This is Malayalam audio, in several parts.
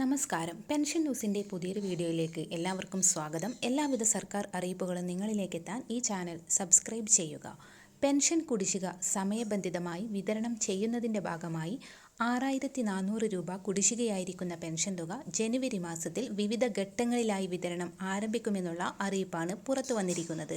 നമസ്കാരം. പെൻഷൻ ന്യൂസിന്റെ പുതിയൊരു വീഡിയോയിലേക്ക് എല്ലാവർക്കും സ്വാഗതം. എല്ലാവിധ സർക്കാർ അറിയിപ്പുകളും നിങ്ങളിലേക്ക് എത്താൻ ഈ ചാനൽ സബ്സ്ക്രൈബ് ചെയ്യുക. പെൻഷൻ കുടിശ്ശിക സമയബന്ധിതമായി വിതരണം ചെയ്യുന്നതിന്റെ ഭാഗമായി ആറായിരത്തി നാനൂറ് രൂപ കുടിശ്ശികയായിരിക്കുന്ന പെൻഷൻ തുക ജനുവരി മാസത്തിൽ വിവിധ ഘട്ടങ്ങളിലായി വിതരണം ആരംഭിക്കുമെന്നുള്ള അറിയിപ്പാണ് പുറത്തു വന്നിരിക്കുന്നത്.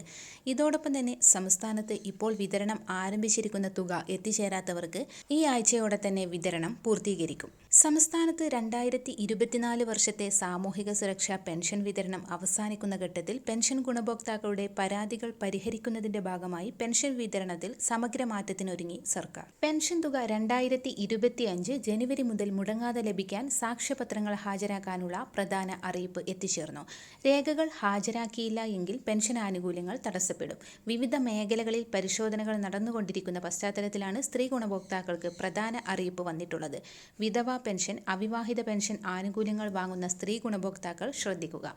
ഇതോടൊപ്പം തന്നെ സംസ്ഥാനത്ത് ഇപ്പോൾ വിതരണം ആരംഭിച്ചിരിക്കുന്ന തുക എത്തിച്ചേരാത്തവർക്ക് ഈ ആഴ്ചയോടെ തന്നെ വിതരണം പൂർത്തീകരിക്കും. സംസ്ഥാനത്ത് രണ്ടായിരത്തി ഇരുപത്തിനാല് വർഷത്തെ സാമൂഹിക സുരക്ഷാ പെൻഷൻ വിതരണം അവസാനിക്കുന്ന ഘട്ടത്തിൽ പെൻഷൻ ഗുണഭോക്താക്കളുടെ പരാതികൾ പരിഹരിക്കുന്നതിന്റെ ഭാഗമായി പെൻഷൻ വിതരണത്തിൽ സമഗ്ര മാറ്റത്തിനൊരുങ്ങി സർക്കാർ. പെൻഷൻ തുക രണ്ടായിരത്തി ഇരുപത്തിയഞ്ച് ജനുവരി മുതൽ മുടങ്ങാതെ ലഭിക്കാൻ സാക്ഷ്യപത്രങ്ങൾ ഹാജരാക്കാനുള്ള പ്രധാന അറിയിപ്പ് എത്തിച്ചേർന്നു. രേഖകൾ ഹാജരാക്കിയില്ല എങ്കിൽ പെൻഷൻ ആനുകൂല്യങ്ങൾ തടസ്സപ്പെടും. വിവിധ മേഖലകളിൽ പരിശോധനകൾ നടന്നുകൊണ്ടിരിക്കുന്ന പശ്ചാത്തലത്തിലാണ് സ്ത്രീ ഗുണഭോക്താക്കൾക്ക് പ്രധാന അറിയിപ്പ് വന്നിട്ടുള്ളത്. വിധവ പെൻഷൻ അവിവാഹിത പെൻഷൻ ആനുകൂല്യങ്ങൾ വാങ്ങുന്ന സ്ത്രീ ഗുണഭോക്താക്കൾ ശ്രദ്ധിക്കുക.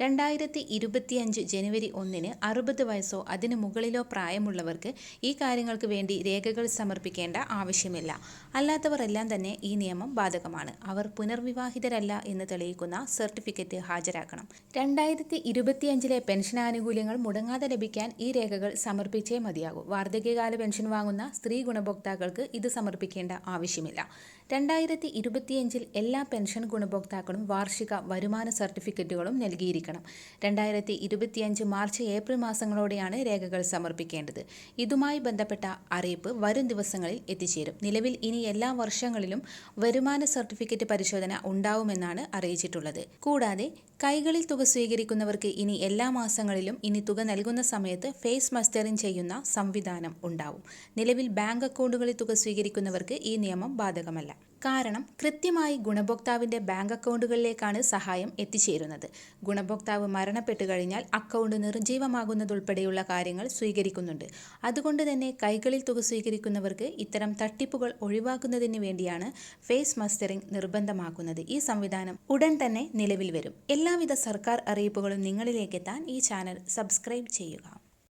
രണ്ടായിരത്തി ഇരുപത്തിയഞ്ച് ജനുവരി ഒന്നിന് അറുപത് വയസ്സോ അതിനു മുകളിലോ പ്രായമുള്ളവർക്ക് ഈ കാര്യങ്ങൾക്ക് വേണ്ടി രേഖകൾ സമർപ്പിക്കേണ്ട ആവശ്യമില്ല. അല്ലാത്തവർ എല്ലാം തന്നെ ഈ നിയമം ബാധകമാണ്. അവർ പുനർവിവാഹിതരല്ല എന്ന് തെളിയിക്കുന്ന സർട്ടിഫിക്കറ്റ് ഹാജരാക്കണം. രണ്ടായിരത്തി ഇരുപത്തിയഞ്ചിലെ പെൻഷൻ ആനുകൂല്യങ്ങൾ മുടങ്ങാതെ ലഭിക്കാൻ ഈ രേഖകൾ സമർപ്പിച്ചേ മതിയാകൂ. വാർദ്ധക്യകാല പെൻഷൻ വാങ്ങുന്ന സ്ത്രീ ഗുണഭോക്താക്കൾക്ക് ഇത് സമർപ്പിക്കേണ്ട ആവശ്യമില്ല. രണ്ടായിരത്തി ഇരുപത്തിയഞ്ചിൽ എല്ലാ പെൻഷൻ ഗുണഭോക്താക്കളും വാർഷിക വരുമാന സർട്ടിഫിക്കറ്റുകളും നൽകിയിരിക്കണം. രണ്ടായിരത്തി ഇരുപത്തിയഞ്ച് മാർച്ച് ഏപ്രിൽ മാസങ്ങളോടെയാണ് രേഖകൾ സമർപ്പിക്കേണ്ടത്. ഇതുമായി ബന്ധപ്പെട്ട അറിയിപ്പ് വരും ദിവസങ്ങളിൽ എത്തിച്ചേരും. നിലവിൽ ഇനി എല്ലാ വർഷങ്ങളിലും വരുമാന സർട്ടിഫിക്കറ്റ് പരിശോധന ഉണ്ടാവുമെന്നാണ് അറിയിച്ചിട്ടുള്ളത്. കൂടാതെ കൈകളിൽ തുക സ്വീകരിക്കുന്നവർക്ക് ഇനി എല്ലാ മാസങ്ങളിലും ഇനി തുക നൽകുന്ന സമയത്ത് ഫേസ് മസ്റ്ററിംഗ് ചെയ്യുന്ന സംവിധാനം ഉണ്ടാവും. നിലവിൽ ബാങ്ക് അക്കൗണ്ടുകളിൽ തുക സ്വീകരിക്കുന്നവർക്ക് ഈ നിയമം ബാധകമല്ല. കാരണം കൃത്യമായി ഗുണഭോക്താവിന്റെ ബാങ്ക് അക്കൗണ്ടുകളിലേക്കാണ് സഹായം എത്തിച്ചേരുന്നത്. ഗുണഭോക്താവ് മരണപ്പെട്ടു കഴിഞ്ഞാൽ അക്കൗണ്ട് നിർജീവമാകുന്നതുൾപ്പെടെയുള്ള കാര്യങ്ങൾ സ്വീകരിക്കുന്നുണ്ട്. അതുകൊണ്ട് തന്നെ കൈകളിൽ തുക സ്വീകരിക്കുന്നവർക്ക് ഇത്തരം തട്ടിപ്പുകൾ ഒഴിവാക്കുന്നതിന് വേണ്ടിയാണ് ഫേസ് മസ്റ്ററിംഗ് നിർബന്ധമാക്കുന്നത്. ഈ സംവിധാനം ഉടൻ തന്നെ നിലവിൽ വരും. എല്ലാവിധ സർക്കാർ അറിയിപ്പുകളും നിങ്ങളിലേക്കെത്താൻ ഈ ചാനൽ സബ്സ്ക്രൈബ് ചെയ്യുക.